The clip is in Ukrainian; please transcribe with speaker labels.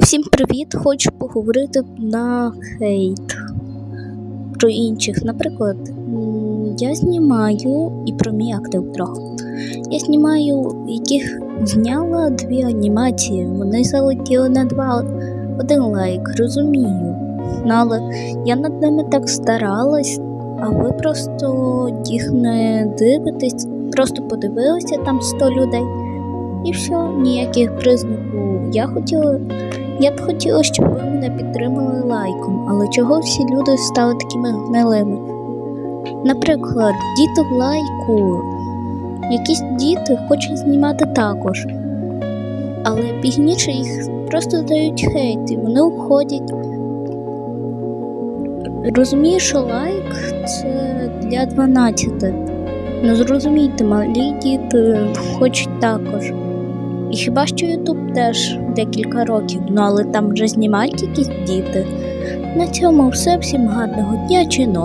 Speaker 1: Всім привіт! Хочу поговорити на хейт про інших. Наприклад, я знімаю і про мій актив трохи. Я знімаю, яких зняла дві анімації. Вони залетіли на два один лайк, розумію. Ну, але я над ними так старалась, а ви просто їх не дивитесь, просто подивилися там 100 людей. І все, ніяких признаків. Я хотіла я б хотіла, щоб ви мене підтримали лайком, але чого всі люди стали такими гнилими? Наприклад, діти в лайку. Якісь діти хочуть знімати також. Але пізніше їх просто дають хейт і вони уходять. Розумію, що лайк це для 12. Ну зрозумійте, малі діти хочуть також. І хіба що Ютуб теж декілька років, ну але там вже знімають якісь діти. На цьому все. Всім гарного дня чи ночі.